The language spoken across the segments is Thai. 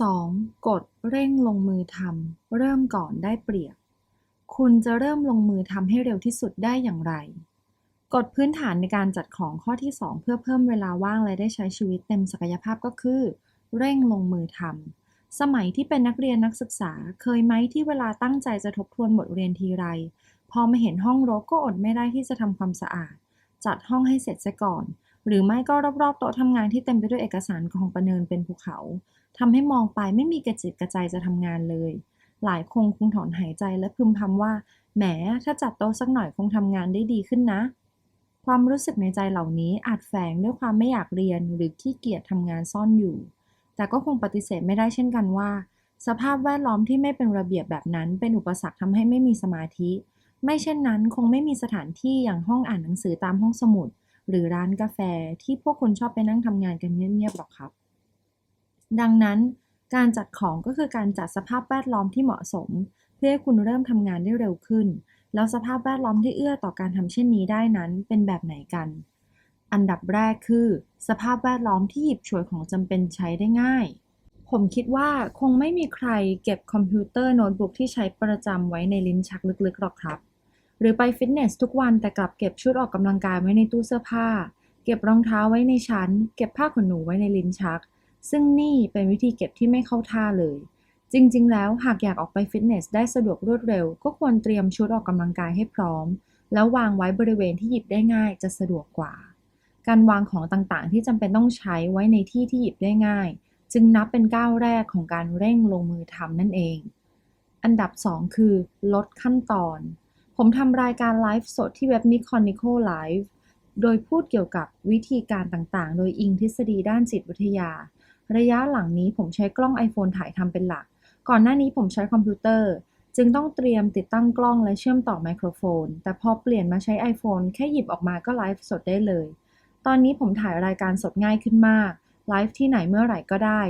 2. กดเร่งลงมือทำเริ่มก่อนได้เปรียบ คุณจะเริ่มลงมือทำให้เร็วที่สุดได้อย่างไร กฎพื้นฐานในการจัดของข้อที่ 2 เพื่อเพิ่มเวลาว่างและได้ใช้ชีวิตเต็มศักยภาพก็คือ เร่งลงมือทำสมัยที่เป็นนักเรียนนักศึกษาเคยไหมที่เวลาตั้งใจจะทบทวนบทเรียนทีไร พอมาเห็นห้องรกก็อดไม่ได้ที่จะทำความสะอาด จัดห้องให้เสร็จซะก่อน หรือไม่ก็รอบๆโต๊ะทำงานที่เต็มไปด้วยเอกสารของประเนินเป็นภูเขาทำให้มองไปไม่มีกระจิตกระใจจะทำงานเลย หลายคงคงถอนหายใจและพึมพำว่า แหม ถ้าจัดโต๊ะสักหน่อยคงทำงานได้ดีขึ้นนะ ความรู้สึกในใจเหล่านี้อาจแฝงด้วยความไม่อยากเรียนหรือขี้เกียจทำงานซ่อนอยู่ แต่ก็คงปฏิเสธไม่ได้เช่นกันว่า สภาพแวดล้อมที่ไม่เป็นระเบียบแบบนั้น เป็นอุปสรรคทำให้ไม่มีสมาธิ ไม่เช่นนั้นคงไม่มีสถานที่อย่างห้องอ่านหนังสือตามห้องสมุด หรือร้านกาแฟที่พวกคุณชอบไปนั่งทำงานกันเงียบๆหรอกครับ ดังนั้นการจัดของก็คือการจัดสภาพแวดล้อมที่เหมาะสม เพื่อให้คุณเริ่มทำงานได้เร็วขึ้น แล้วสภาพแวดล้อมที่เอื้อต่อการทำเช่นนี้ได้นั้นเป็นแบบไหนกัน อันดับแรกคือ สภาพแวดล้อมที่หยิบฉวยของจำเป็นใช้ได้ง่าย ผมคิดว่าคงไม่มีใครเก็บคอมพิวเตอร์โน้ตบุ๊กที่ใช้ประจำไว้ในลิ้นชักลึกๆหรอกครับ หรือไปฟิตเนสทุกวันแต่กลับเก็บชุดออกกำลังกายไว้ในตู้เสื้อผ้า เก็บรองเท้าไว้ในชั้น เก็บผ้าขนหนูไว้ในลิ้นชัก ซึ่งนี่เป็นวิธีเก็บที่ไม่เข้าท่าเลย จริง ๆ แล้วหากอยากออกไปฟิตเนสได้สะดวกรวดเร็ว ก็ควรเตรียมชุดออกกำลังกายให้พร้อม แล้ววางไว้บริเวณที่หยิบได้ง่ายจะสะดวกกว่า การวางของต่างๆ ที่จำเป็นต้องใช้ไว้ในที่ที่หยิบได้ง่าย จึงนับเป็นก้าวแรกของการเร่งลงมือทำนั่นเอง อันดับ 2 คือ ลดขั้นตอน ผมทำรายการไลฟ์สดที่เว็บ n i c o n i c o Live โดยพูดเกี่ยวกับวิธีการต่างๆ โดยอิงทฤษฎีด้านจิตวิทยา ระยะหลังนี้ผมใช้กล้อง iPhone ถ่ายทำเป็นหลัก ก่อนหน้านี้ผมใช้คอมพิวเตอร์ จึงต้องเตรียมติดตั้งกล้องและเชื่อมต่อไมโครโฟน แต่พอเปลี่ยนมาใช้ iPhone แค่หยิบออกมาก็ไลฟ์สดได้เลย ตอนนี้ผมถ่ายรายการสดง่ายขึ้นมาก ไลฟ์ที่ไหนเมื่อไหร่ก็ได้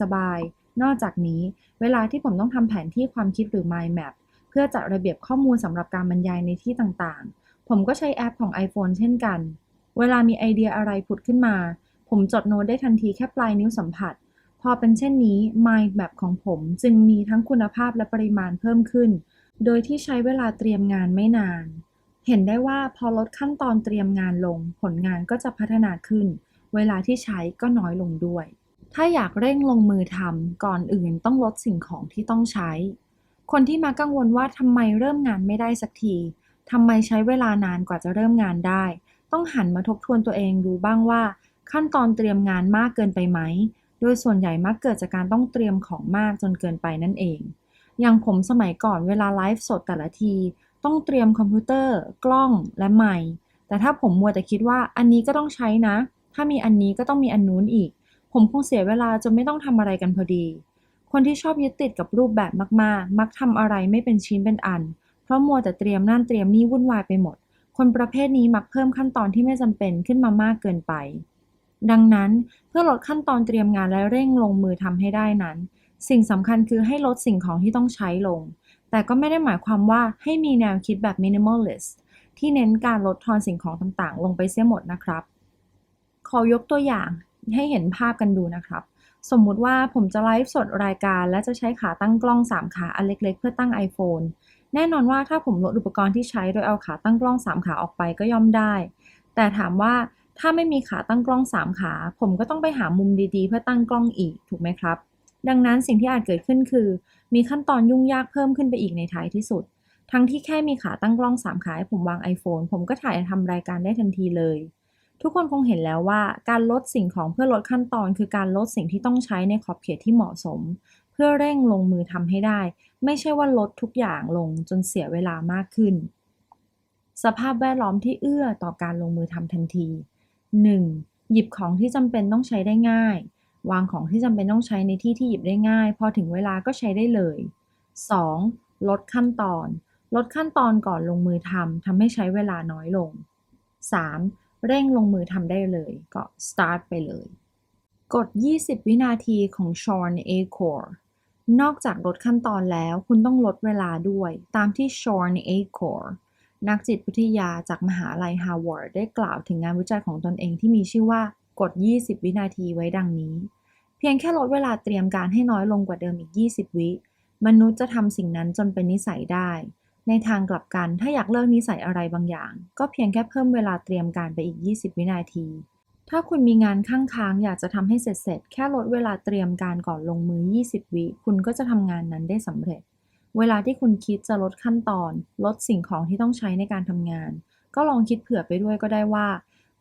สบายๆ นอกจากนี้ เวลาที่ผมต้องทำแผนที่ความคิดหรือ Mind Map พื่อจัดระเบียบข้อมูลสำหรับการบรรยายในที่ต่างๆ ผมก็ใช้แอปของ iPhone เช่นกัน เวลามีไอเดียอะไรผุดขึ้นมา ผมจดโน้ตได้ทันทีแค่ปลายนิ้วสัมผัส พอเป็นเช่นนี้ Mind Map ของผมจึงมีทั้งคุณภาพและปริมาณเพิ่มขึ้น โดยที่ใช้เวลาเตรียมงานไม่นาน เห็นได้ว่าพอลดขั้นตอนเตรียมงานลง ผลงานก็จะพัฒนาขึ้น เวลาที่ใช้ก็น้อยลงด้วย ถ้าอยากเร่งลงมือทำก่อนอื่นต้องลดสิ่งของที่ต้องใช้ คนที่มากังวลว่าทำไมเริ่มงานไม่ได้สักทีทำไมใช้เวลานานกว่าจะเริ่มงานได้ ต้องหันมาทบทวนตัวเองดูบ้างว่า ขั้นตอนเตรียมงานมากเกินไปไหม โดยส่วนใหญ่มักเกิดจากการต้องเตรียมของมากจนเกินไปนั่นเอง อย่างผมสมัยก่อนเวลาไลฟ์สดแต่ละที ต้องเตรียมคอมพิวเตอร์ กล้องและไมค์แต่ถ้าผมมัวแต่คิดว่าอันนี้ก็ต้องใช้นะ ถ้ามีอันนี้ก็ต้องมีอันนู้นอีก ผมคงเสียเวลาจนไม่ต้องทำอะไรกันพอดี คนที่ชอบยึดติดกับรูปแบบมากๆ มักทำอะไรไม่เป็นชิ้นเป็นอัน เพราะมัวแต่เตรียมนั่นเตรียมนี่วุ่นวายไปหมด คนประเภทนี้มักเพิ่มขั้นตอนที่ไม่จำเป็นขึ้นมามากเกินไป ดังนั้นเพื่อลดขั้นตอนเตรียมงานและเร่งลงมือทำให้ได้นั้น สิ่งสำคัญคือให้ลดสิ่งของที่ต้องใช้ลง แต่ก็ไม่ได้หมายความว่าให้มีแนวคิดแบบ minimalist ที่เน้นการลดทอนสิ่งของต่างๆ ลงไปเสียหมดนะครับ ขอยกตัวอย่างให้เห็นภาพกันดูนะครับ สมมุติว่าผมจะไลฟ์สดรายการ และจะใช้ขาตั้งกล้อง 3 ขาอันเล็ก ๆ เพื่อตั้ง iPhone แน่นอนว่าถ้าผมลดอุปกรณ์ที่ใช้โดยเอาขาตั้งกล้อง 3 ขาออกไปก็ย่อมได้ แต่ถามว่าถ้าไม่มีขาตั้งกล้อง 3 ขา ผมก็ต้องไปหามุมดีๆ เพื่อตั้งกล้องอีกถูกไหมครับ ดังนั้นสิ่งที่อาจเกิดขึ้นคือ มีขั้นตอนยุ่งยากเพิ่มขึ้นไปอีกในท้ายที่สุด ทั้งที่แค่มีขาตั้งกล้อง 3 ขาให้ผมวาง iPhone ผมก็ถ่ายทำรายการได้ทันทีเลย ทุกคนคงเห็นแล้วว่าการลดสิ่งของเพื่อลดขั้นตอนคือการลดสิ่งที่ต้องใช้ในขอบเขตที่เหมาะสม เพื่อเร่งลงมือทำให้ได้ ไม่ใช่ว่าลดทุกอย่างลงจนเสียเวลามากขึ้น สภาพแวดล้อมที่เอื้อต่อการลงมือทำทันที 1. หยิบของที่จำเป็นต้องใช้ได้ง่าย วางของที่จำเป็นต้องใช้ในที่ที่หยิบได้ง่าย พอถึงเวลาก็ใช้ได้เลย 2. ลดขั้นตอน ลดขั้นตอนก่อนลงมือทำทำให้ใช้เวลาน้อยลง 3. เร่งลงมือทำได้เลย ก็ start ไปเลย กด 20 วินาทีของ Sean Acor นอกจากลดขั้นตอนแล้วคุณต้องลดเวลาด้วย ตามที่ Sean Acor นักจิตวิทยาจากมหาลัยฮาร์วาร์ดได้กล่าวถึงงานวิจัยของตนเองที่มีชื่อว่ากด 20 วินาทีไว้ดังนี้ เพียงแค่ลดเวลาเตรียมการให้น้อยลงกว่าเดิมอีก 20 วิ มนุษย์จะทำสิ่งนั้นจนเป็นนิสัยได้ ในทางกลับกันถ้าอยากเลิกนิสัยอะไรบางอย่าง ก็เพียงแค่เพิ่มเวลาเตรียมการไปอีก 20 วินาที ถ้าคุณมีงานข้างค้างอยากจะทำให้เสร็จเสร็จๆแค่ลดเวลาเตรียมการก่อนลงมือ 20 วิคุณก็จะทำงานนั้นได้สำเร็จ เวลาที่คุณคิดจะลดขั้นตอน ลดสิ่งของที่ต้องใช้ในการทำงาน ก็ลองคิดเผื่อไปด้วยก็ได้ว่า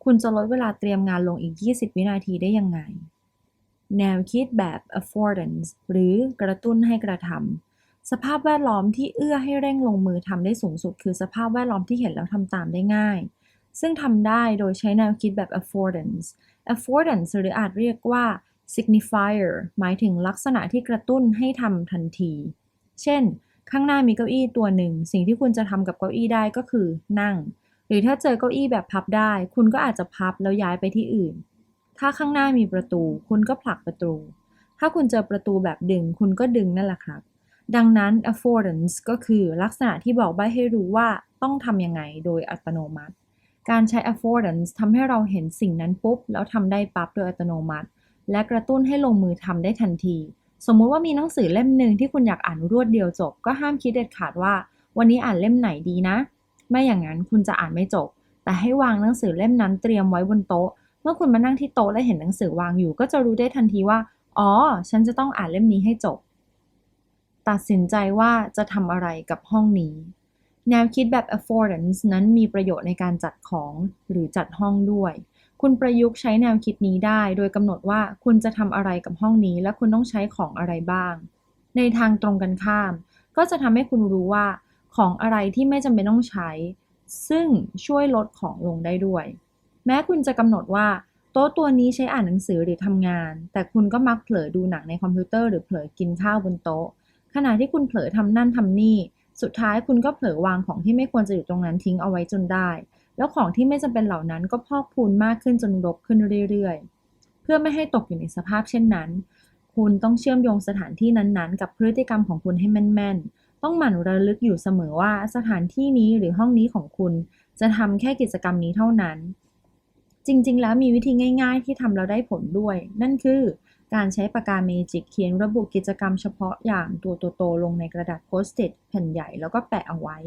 คุณจะลดเวลาเตรียมงานลงอีก 20 วินาทีได้ยังไง แนวคิดแบบ affordance หรือกระตุ้นให้กระทำ สภาพแวดล้อมที่เอื้อให้เร่งลงมือทำได้สูงสุด คือสภาพแวดล้อมที่เห็นแล้วทำตามได้ง่าย ซึ่งทำได้โดยใช้แนวคิดแบบ affordance affordance หรืออาจเรียกว่า signifier หมายถึงลักษณะที่กระตุ้นให้ทำทันที เช่น ข้างหน้ามีเก้าอี้ตัวหนึ่ง สิ่งที่คุณจะทำกับเก้าอี้ได้ก็คือนั่ง หรือถ้าเจอเก้าอี้แบบพับได้ คุณก็อาจจะพับแล้วย้ายไปที่อื่น ถ้าข้างหน้ามีประตู คุณก็ผลักประตู ถ้าคุณเจอประตูแบบดึง คุณก็ดึงนั่นแหละครับ ดังนั้น affordance ก็คือลักษณะที่บอกใบให้รู้ว่าต้องทำยังไงโดยอัตโนมัติ การใช้ affordance ทำให้เราเห็นสิ่งนั้นปุ๊บ แล้วทำได้ปั๊บโดยอัตโนมัติ และกระตุ้นให้ลงมือทำได้ทันที สมมุติว่ามีหนังสือเล่มหนึ่งที่คุณอยากอ่านรวดเดียวจบ ก็ห้ามคิดเด็ดขาดว่า วันนี้อ่านเล่มไหนดีนะ ไม่อย่างนั้นคุณจะอ่านไม่จบ แต่ให้วางหนังสือเล่มนั้นเตรียมไว้บนโต๊ะ เมื่อคุณมานั่งที่โต๊ะและเห็นหนังสือวางอยู่ ก็จะรู้ได้ทันทีว่า อ๋อ ฉันจะต้องอ่านเล่มนี้ให้จบ ตัดสินใจว่าจะทำอะไรกับห้องนี้ แนวคิดแบบ affordance นั้นมีประโยชน์ในการจัดของหรือจัดห้องด้วย คุณประยุกต์ใช้แนวคิดนี้ได้ โดยกำหนดว่าคุณจะทำอะไรกับห้องนี้ และคุณต้องใช้ของอะไรบ้าง ในทางตรงกันข้าม ก็จะทำให้คุณรู้ว่า ของอะไรที่ไม่จำเป็นต้องใช้ ซึ่งช่วยลดของลงได้ด้วย แม้คุณจะกำหนดว่าโต๊ะตัวนี้ใช้อ่านหนังสือหรือทำงาน แต่คุณก็มักเผลอดูหนังในคอมพิวเตอร์หรือเผลอกินข้าวบนโต๊ะ ขณะที่คุณเผลอทำนั่นทำนี่ สุดท้ายคุณก็เผลอวางของที่ไม่ควรจะอยู่ตรงนั้นทิ้งเอาไว้จนได้ แล้วของที่ไม่จำเป็นเหล่านั้นก็พอกพูนมากขึ้นจนรกขึ้นเรื่อยๆ เพื่อไม่ให้ตกอยู่ในสภาพเช่นนั้น คุณต้องเชื่อมโยงสถานที่นั้นๆ กับพฤติกรรมของคุณให้แม่นๆ ต้องหมั่นระลึกอยู่เสมอว่าสถานที่นี้หรือห้องนี้ของคุณ จะทำแค่กิจกรรมนี้เท่านั้น จริงๆ แล้วมีวิธีง่าย ๆ ที่ทำแล้วได้ผลด้วย นั่นคือ การใช้ปากกาเมจิกเขียนระบุกิจกรรมเฉพาะอย่างตัวโตๆลงในกระดาษโพสต์ it แผ่นใหญ่แล้วก็แปะเอาไว้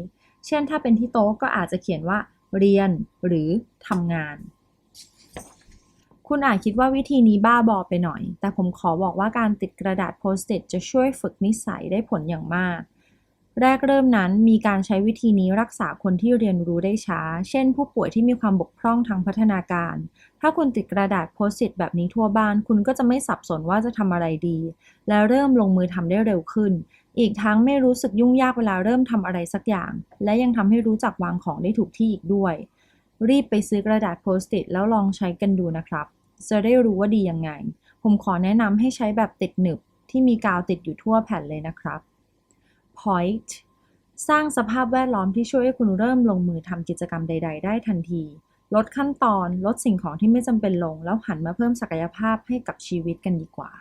เช่นถ้าเป็นที่โต๊ะก็อาจจะเขียนว่าเรียนหรือทำงาน คุณอาจคิดว่าวิธีนี้บ้าบอไปหน่อย แต่ผมขอบอกว่าการติดกระดาษโพสต์ it จะช่วยฝึกนิสัยได้ผลอย่างมาก แรกเริ่มนั้นมีการใช้วิธีนี้รักษาคนที่เรียนรู้ได้ช้า เช่น ผู้ป่วยที่มีความบกพร่องทางพัฒนาการ ถ้าคุณติดกระดาษโพสต์ it แบบนี้ทั่วบ้าน คุณก็จะไม่สับสนว่าจะทำอะไรดี และเริ่มลงมือทำได้เร็วขึ้น อีกทั้งไม่รู้สึกยุ่งยากเวลาเริ่มทำอะไรสักอย่าง และยังทำให้รู้จักวางของได้ถูกที่อีกด้วย รีบไปซื้อกระดาษโพสต์ it แล้วลองใช้กันดูนะครับ จะได้รู้ว่าดียังไง ผมขอแนะนำให้ใช้แบบติดหนึบที่มีกาวติดอยู่ทั่วแผ่นเลยนะครับ point สร้างสภาพแวดล้อมที่ช่วยให้คุณเริ่มลงมือทำกิจกรรมใด ๆ ได้ทันที ลดขั้นตอน ลดสิ่งของที่ไม่จำเป็นลง แล้วหันมาเพิ่มศักยภาพให้กับชีวิตกันดีกว่า